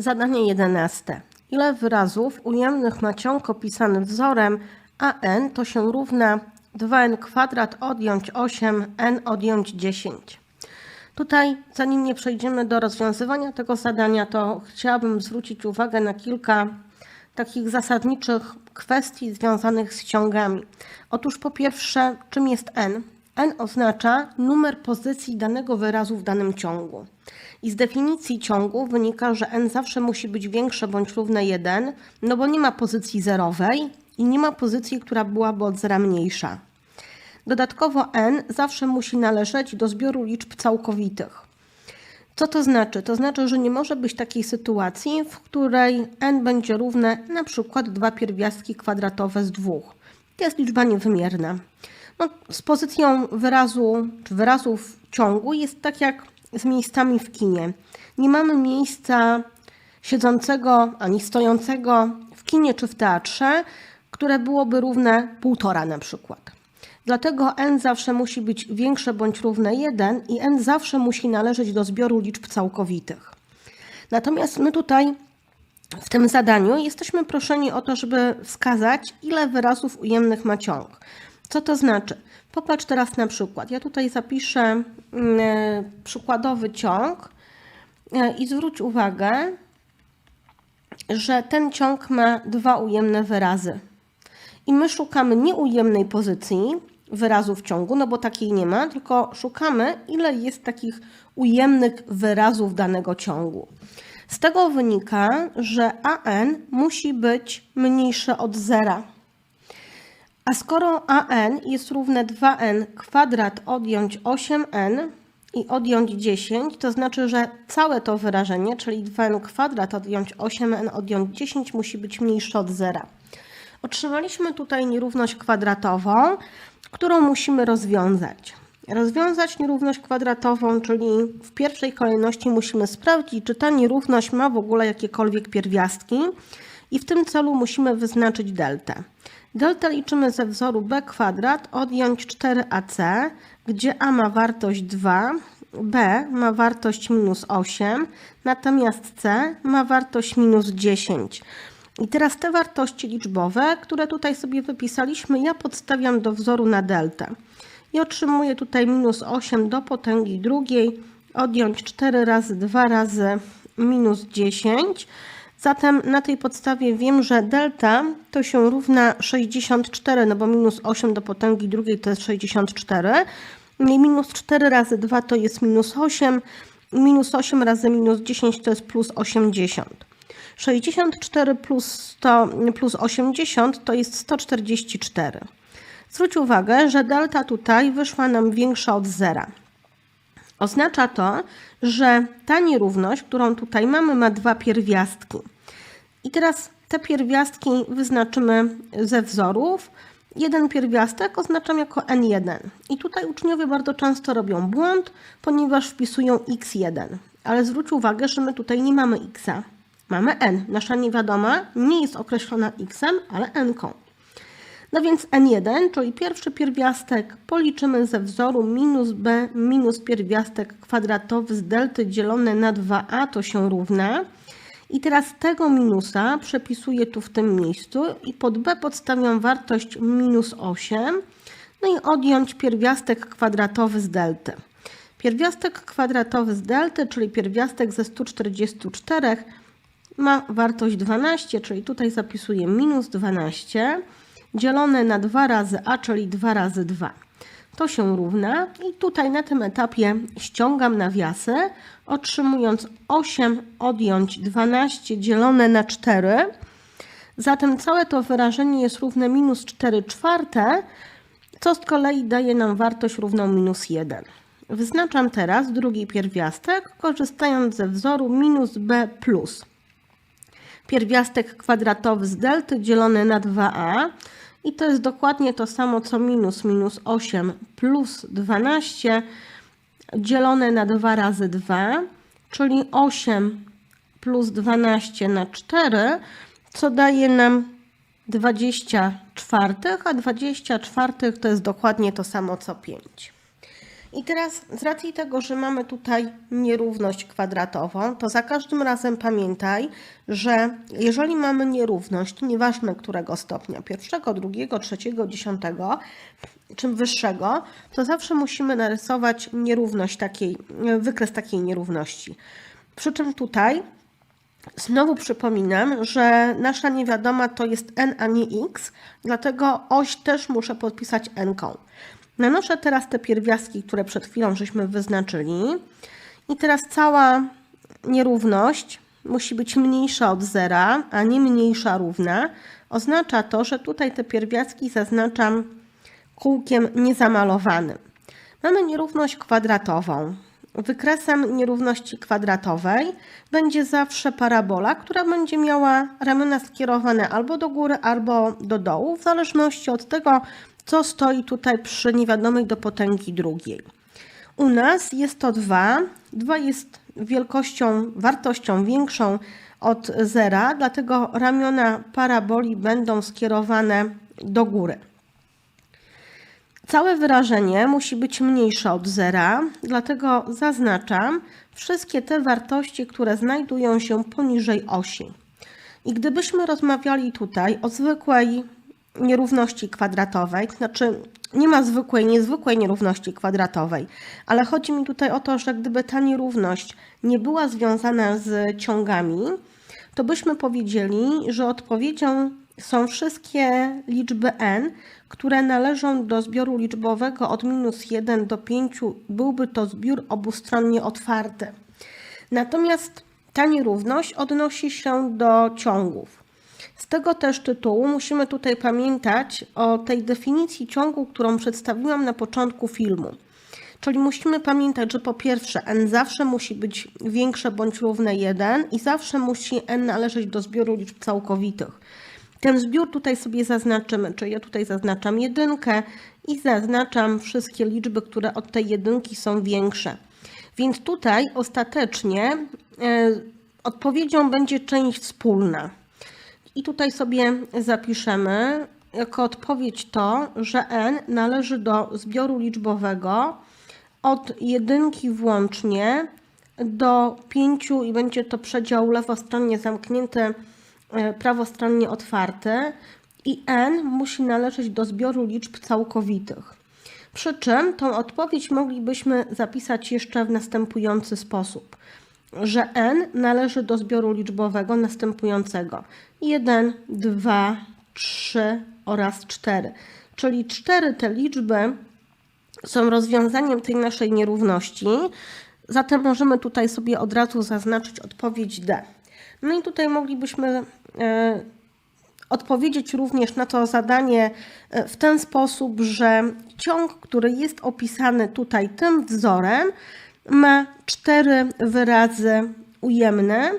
Zadanie 11. Ile wyrazów ujemnych ma ciąg opisany wzorem an to się równa 2n kwadrat odjąć 8n odjąć 10. Tutaj, zanim nie przejdziemy do rozwiązywania tego zadania, to chciałabym zwrócić uwagę na kilka takich zasadniczych kwestii związanych z ciągami. Otóż po pierwsze, czym jest n? N oznacza numer pozycji danego wyrazu w danym ciągu. I z definicji ciągu wynika, że n zawsze musi być większe bądź równe 1, no bo nie ma pozycji zerowej i nie ma pozycji, która byłaby od zera mniejsza. Dodatkowo n zawsze musi należeć do zbioru liczb całkowitych. Co to znaczy? To znaczy, że nie może być takiej sytuacji, w której n będzie równe na przykład dwa pierwiastki kwadratowe z dwóch. To jest liczba niewymierna. No, z pozycją wyrazu czy wyrazów ciągu jest tak jak z miejscami w kinie. Nie mamy miejsca siedzącego ani stojącego w kinie czy w teatrze, które byłoby równe półtora na przykład. Dlatego n zawsze musi być większe bądź równe 1 i n zawsze musi należeć do zbioru liczb całkowitych. Natomiast my tutaj w tym zadaniu jesteśmy proszeni o to, żeby wskazać, ile wyrazów ujemnych ma ciąg. Co to znaczy? Popatrz teraz na przykład. Ja tutaj zapiszę mm, przykładowy ciąg e, i zwróć uwagę, że ten ciąg ma dwa ujemne wyrazy. I my szukamy nieujemnej pozycji wyrazu w ciągu, no bo takiej nie ma, tylko szukamy, ile jest takich ujemnych wyrazów danego ciągu. Z tego wynika, że an musi być mniejsze od zera. A skoro an jest równe 2n kwadrat odjąć 8n i odjąć 10, to znaczy, że całe to wyrażenie, czyli 2n kwadrat odjąć 8n odjąć 10 musi być mniejsze od zera. Otrzymaliśmy tutaj nierówność kwadratową, którą musimy rozwiązać. Rozwiązać nierówność kwadratową, czyli w pierwszej kolejności musimy sprawdzić, czy ta nierówność ma w ogóle jakiekolwiek pierwiastki i w tym celu musimy wyznaczyć deltę. Deltę liczymy ze wzoru b kwadrat odjąć 4ac, gdzie a ma wartość 2, b ma wartość minus 8, natomiast c ma wartość minus 10. I teraz te wartości liczbowe, które tutaj sobie wypisaliśmy, ja podstawiam do wzoru na deltę. I otrzymuję tutaj minus 8 do potęgi drugiej, odjąć 4 razy 2 razy minus 10. Zatem na tej podstawie wiem, że delta to się równa 64, no bo minus 8 do potęgi drugiej to jest 64. I minus 4 razy 2 to jest minus 8. Minus 8 razy minus 10 to jest plus 80. 64 plus, 100, plus 80 to jest 144. Zwróć uwagę, że delta tutaj wyszła nam większa od zera. Oznacza to, że ta nierówność, którą tutaj mamy, ma dwa pierwiastki. I teraz te pierwiastki wyznaczymy ze wzorów. Jeden pierwiastek oznaczam jako n1. I tutaj uczniowie bardzo często robią błąd, ponieważ wpisują x1. Ale zwróć uwagę, że my tutaj nie mamy x. Mamy n. Nasza niewiadoma nie jest określona x, ale n-ką. No więc n1, czyli pierwszy pierwiastek, policzymy ze wzoru minus b minus pierwiastek kwadratowy z delty dzielone na 2a to się równa. I teraz tego minusa przepisuję tu w tym miejscu i pod b podstawiam wartość minus 8. No i odjąć pierwiastek kwadratowy z delty. Pierwiastek kwadratowy z delty, czyli pierwiastek ze 144 ma wartość 12, czyli tutaj zapisuję minus 12 dzielone na 2 razy a, czyli 2 razy 2. To się równa i tutaj na tym etapie ściągam nawiasy, otrzymując 8 odjąć 12 dzielone na 4. Zatem całe to wyrażenie jest równe minus 4 czwarte, co z kolei daje nam wartość równą minus 1. Wyznaczam teraz drugi pierwiastek, korzystając ze wzoru minus b plus. Pierwiastek kwadratowy z delty dzielony na 2a, i to jest dokładnie to samo co minus minus 8 plus 12 dzielone na 2 razy 2, czyli 8 plus 12 na 4, co daje nam 24, a 24 to jest dokładnie to samo co 5. I teraz z racji tego, że mamy tutaj nierówność kwadratową, to za każdym razem pamiętaj, że jeżeli mamy nierówność, nieważne którego stopnia, pierwszego, drugiego, trzeciego, dziesiątego, czym wyższego, to zawsze musimy narysować nierówność takiej, wykres takiej nierówności. Przy czym tutaj Znowu przypominam, że nasza niewiadoma to jest n, a nie x, dlatego oś też muszę podpisać n-ką. Nanoszę teraz te pierwiastki, które przed chwilą żeśmy wyznaczyli. I teraz cała nierówność musi być mniejsza od zera, a nie mniejsza równa. Oznacza to, że tutaj te pierwiastki zaznaczam kółkiem niezamalowanym. Mamy nierówność kwadratową. Wykresem nierówności kwadratowej będzie zawsze parabola, która będzie miała ramiona skierowane albo do góry, albo do dołu, w zależności od tego, co stoi tutaj przy niewiadomej do potęgi drugiej. U nas jest to 2. 2 jest wielkością, wartością większą od zera, dlatego ramiona paraboli będą skierowane do góry. Całe wyrażenie musi być mniejsze od zera, dlatego zaznaczam wszystkie te wartości, które znajdują się poniżej osi. I gdybyśmy rozmawiali tutaj o zwykłej nierówności kwadratowej, znaczy nie ma zwykłej, niezwykłej nierówności kwadratowej, ale chodzi mi tutaj o to, że gdyby ta nierówność nie była związana z ciągami, to byśmy powiedzieli, że odpowiedzią są wszystkie liczby n, które należą do zbioru liczbowego od minus 1 do 5, byłby to zbiór obustronnie otwarty. Natomiast ta nierówność odnosi się do ciągów. Z tego też tytułu musimy tutaj pamiętać o tej definicji ciągu, którą przedstawiłam na początku filmu. Czyli musimy pamiętać, że po pierwsze n zawsze musi być większe bądź równe 1 i zawsze musi n należeć do zbioru liczb całkowitych. Ten zbiór tutaj sobie zaznaczymy, czyli ja tutaj zaznaczam jedynkę i zaznaczam wszystkie liczby, które od tej jedynki są większe. Więc tutaj ostatecznie y, odpowiedzią będzie część wspólna. I tutaj sobie zapiszemy jako odpowiedź to, że n należy do zbioru liczbowego od jedynki włącznie do 5 i będzie to przedział lewostronnie zamknięty E, prawostronnie otwarte i n musi należeć do zbioru liczb całkowitych. Przy czym tą odpowiedź moglibyśmy zapisać jeszcze w następujący sposób, że n należy do zbioru liczbowego następującego 1, 2, 3 oraz 4. Czyli cztery te liczby są rozwiązaniem tej naszej nierówności, zatem możemy tutaj sobie od razu zaznaczyć odpowiedź D. No i tutaj moglibyśmy e, odpowiedzieć również na to zadanie e, w ten sposób, że ciąg, który jest opisany tutaj tym wzorem, ma cztery wyrazy ujemne,